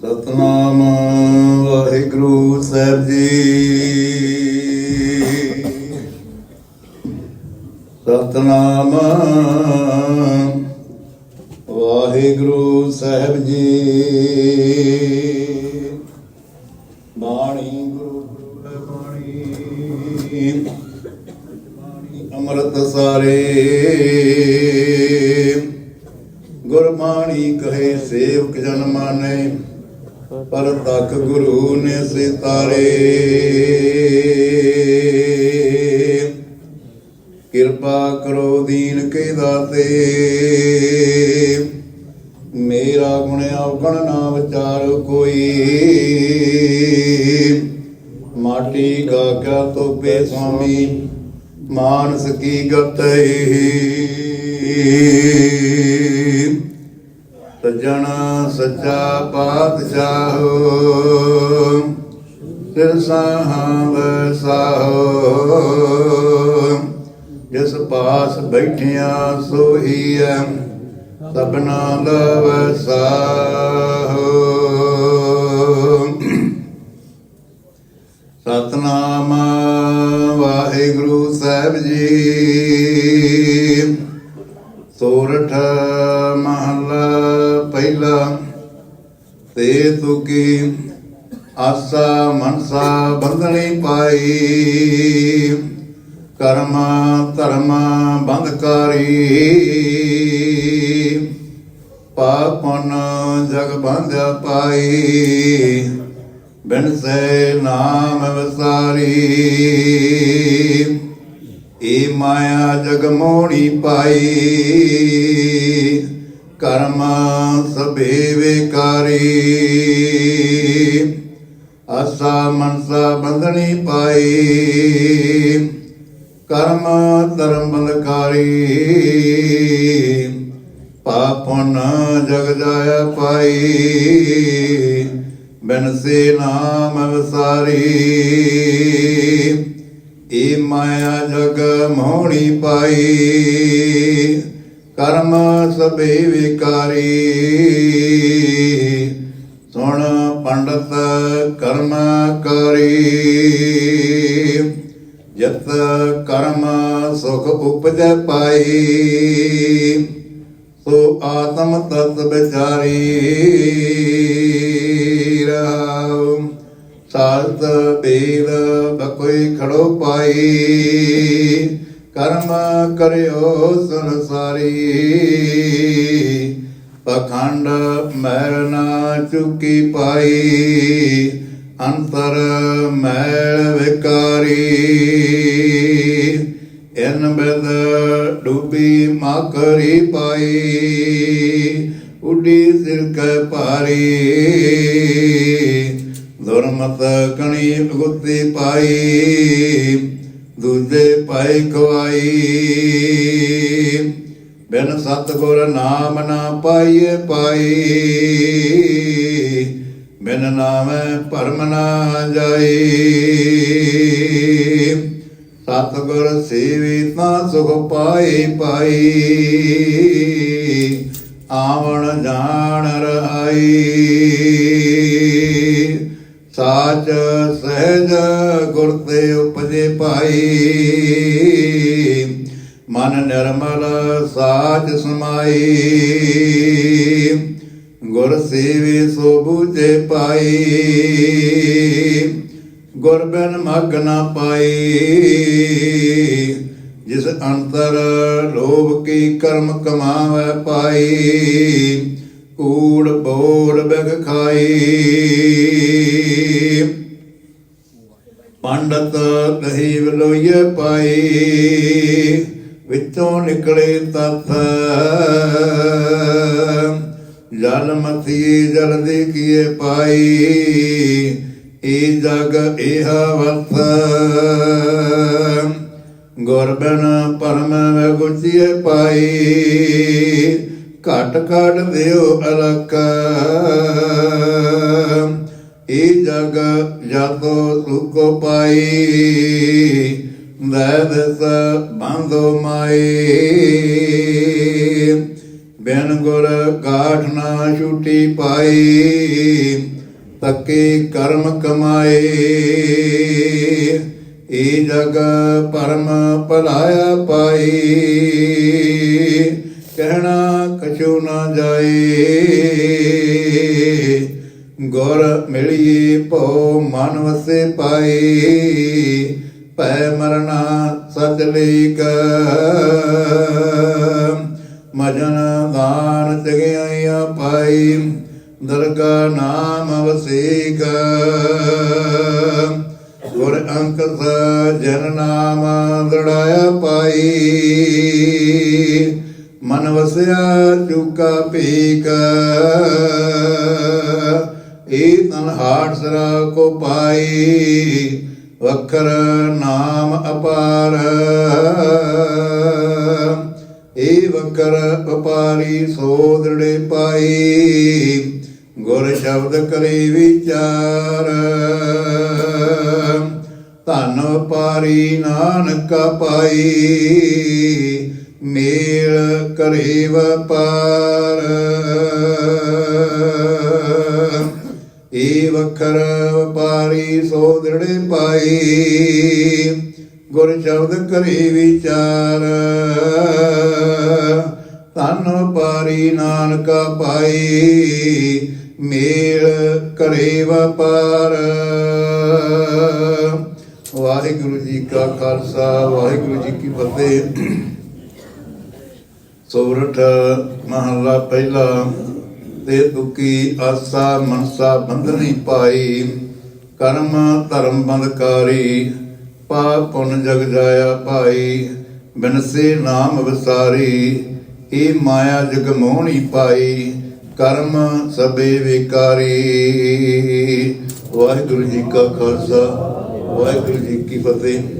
ਸਤਨਾਮ ਵਾਹਿਗੁਰੂ ਸਾਹਿਬ ਜੀ। ਸਤਨਾਮ ਵਾਹਿਗੁਰੂ ਸਾਹਿਬ ਜੀ। ਬਾਣੀ ਗੁਰੂ ਬਾਣੀ ਬਾਣੀ। ਅੰਮ੍ਰਿਤ ਸਾਰੇ। ਗੁਰਬਾਣੀ ਕਹੇ ਸੇਵਕ ਜਨ ਮਾਨੇ। ਪਰ ਤੱਕ ਗੁਰੂ ਨੇ ਸਿਤਾਰੇ। ਕਿਰਪਾ ਕਰੋ ਦੀਨ ਕੇ ਦਾਤੇ। ਮੇਰਾ ਗੁਣ ਔਗਣ ਨਾ ਵਿਚਾਰ ਕੋਈ। ਮਾਟੀ ਗਾਗਾ ਤੋਪੇ ਸੁਆਮੀ, ਮਾਨਸ ਕੀ ਗਤਈ ਸਜਣ ਸੱਚਾ ਪਾਤਸ਼ਾਹ, ਸਿਰ ਸਾਹਾਂ। ਵਸਾਹੋ ਜਿਸ ਪਾਸ ਬੈਠਿਆ ਸੋਈ ਐ ਸਭਨਾ ਦਾ ਵਸਾਹੋ। ਸਤਨਾਮ ਵਾਹਿਗੁਰੂ ਸਾਹਿਬ ਜੀ ਆਸਾ ਮਨਸਾ ਬੰਧਣੀ ਪਾਈ। ਕਰਮ ਧਰਮ ਬੰਧਕਾਰੀ ਪਾਪਨ ਜਗ ਬੰਧਿਆ ਪਾਈ। ਬਿਨ ਸੇ ਨਾਮ ਵਸਾਰੀ। ਏ ਮਾਇਆ ਜਗ ਮੋੜੀ ਪਾਈ। ਕਰਮ ਸਭੇ ਵਿਕਾਰੀ। ਆਸਾ ਮਨਸਾ ਬੰਧਣੀ ਪਾਈ। ਕਰਮ ਧਰਮ ਬੰਧਕਾਰੀ। ਪਾਪਨ ਜਗ ਜਾਇਆ ਪਾਈ। ਬਿਨ ਸੇ ਨਾਮ ਵਸਾਰੀ। ਏ ਮਾਇਆ ਜਗ ਮੋਹਣੀ ਪਾਈ। ਕਰਮ ਸਭੇ ਵਿਕਾਰੀ। ਪੰਡਤ ਕਰਮ ਕਰੀ। ਜਤ ਕਰਮ ਸੁਖ ਉਪਜੈ ਪਾਈ, ਸੋ ਆਤਮ ਤਤ ਵਿਚਾਰੀ ਰਾਉ ਸਾਤ ਬੇਦ ਬਕੋਈ ਖੜੋ ਪਾਈ, ਕਰਮ ਕਰਿਓ ਸੰਸਾਰੀ। ਅਖੰਡ ਮੈਲ ਨਾ ਚੁਕੀ ਪਾਈ, ਅੰਤਰ ਮੈਲ ਵਿਕਾਰੀ। ਇਨ ਬਿਦ ਡੂਬੀ ਮਾਕਰੀ ਪਾਈ, ਉਡੀ ਸਿਰ ਕੈ ਭਾਰੀ। ਦੁਰਮਤ ਕਣੀ ਭਗੁਤੀ ਪਾਈ, ਦੂਜੇ ਪਾਈ ਖਵਾਈ। ਬਿਨ ਸਤਗੁਰ ਨਾਮ ਨਾ ਪਾਈਏ ਪਾਈ। ਬਿਨ ਨਾਮੈ ਭਰਮ ਨਾ ਜਾਈ। ਸਤਗੁਰ ਸੇਵੀ ਤਾਂ ਸੁਖ ਪਾਈ ਪਾਈ। ਆਵਣ ਜਾਣ ਰਹਾਈ। ਸਾਚ ਸਹਿਜ ਗੁਰ ਤੇ ਉਪਜੇ ਪਾਈ। ਮਨ ਨਿਰਮਲ ਸਾਚ ਸਮਾਈ। ਗੁਰ ਸੇਵੇ ਸੋ ਬੂਝੇ ਪਾਈ। ਗੁਰ ਬਿਨ ਮਗ ਨਾ ਪਾਈ। ਜਿਸ ਅੰਤਰ ਲੋਭ ਕੀ ਕਰਮ ਕਮਾਵੇ ਪਾਈ। ਕੂੜ ਬੋੜ ਬਿਗ ਖਾਈ। ਪੰਡਤ ਕਹੀ ਵਲੋਈਏ ਪਾਈ। ਵਿੱਚੋਂ ਨਿਕਲੇ ਤਤ ਜਲ ਮਥੀ ਜਲ ਦੇ ਕੀਏ ਪਾਈ, ਏ ਜਗ ਇਹ ਵਰਤ ਗੁਰਬਨ ਪਰਮ ਵਗੁਚੀਏ ਪਾਈ, ਘਟ ਘਟ ਦਿਓ ਅਲਕ ਏ ਜਗ ਜਾਤੋ ਸੁਖ ਪਾਈ ਦੈਦਸ ਬੰਧੋ ਮਾਈ ਬਿਨ ਗੁਰ ਗਾਠ ਨਾ ਛੂਟੀ ਪਾਈ ਤੱਕੇ ਕਰਮ ਕਮਾਏ। ਏ ਜਗ ਪਰਮ ਭਲਾਇਆ ਪਾਈ ਕਹਿਣਾ ਕਛੂ ਨਾ ਜਾਏ। ਗੁਰ ਮਿਲਿਏ ਭੋ ਮਨ ਵਸੇ ਪਾਏ। ਭੈ ਮਰਨਾ ਸਚ ਲੀਕ। ਮਜਨ ਦਾਨ ਤਗਿਆਈਆ ਪਾਈ, ਦਰਗਾ ਨਾਮ ਵਸੇਕ। ਗੁਰ ਅੰਕ ਜਨ ਨਾਮ ਦੜਾਇਆ ਪਾਈ, ਮਨ ਵਸਿਆ ਚੁਕਾ ਭੀਕ। ਏ ਤਨ ਹਾਟ ਸਰਾ ਕੋ ਪਾਈ ਵਖਰ ਨਾਮ ਅਪਾਰ। ਏ ਵਕਰ ਵਪਾਰੀ ਸੋ ਦ੍ਰਿੜੇ ਪਾਈ, ਗੁਰ ਸ਼ਬਦ ਕਰੇ ਵਿਚਾਰ। ਧਨ ਵਪਾਰੀ ਨਾਨਕ ਪਾਈ, ਮੇਲ ਕਰੇ ਵਪਾਰ। ਏ ਵਖਰ ਸੋ ਦ੍ਰਿੜੇ ਪਾਈ। ਗੁਰ ਸ਼ਬਦ ਕਰੇ ਵਿਚਾਰ ਤਨ ਵਪਾਰੀ ਨਾਨਕ ਪਾਈ। ਮੇਲ ਕਰੇ ਵਪਾਰ। ਵਾਹਿਗੁਰੂ ਜੀ ਕਾ ਖਾਲਸਾ, ਵਾਹਿਗੁਰੂ ਜੀ ਕੀ ਫਤਿਹ। ਸੋਰਠ ਮਹਲਾ ਪਹਿਲਾ ਤੇ ਦੁਕੀ ਆਸਾ ਮਨਸਾ ਬੰਧਨੀ ਪਾਈ। ਕਰਮ ਧਰਮ ਬੰਧਕਾਰੀ, ਪਾਪ ਪੁੰਨ ਜਗ ਜਾਇਆ ਭਾਈ ਬਿਨਸੇ ਨਾਮ ਵਿਸਾਰੀ, ਏ ਮਾਇਆ ਜਗ ਮੋਹਣੀ ਪਾਈ, ਕਰਮ ਸਬੇ ਵਿਕਾਰੀ। ਵਾਹਿਗੁਰੂ ਜੀ ਕਾ ਖਾਲਸਾ, ਵਾਹਿਗੁਰੂ ਜੀ ਕੀ ਫਤਿਹ।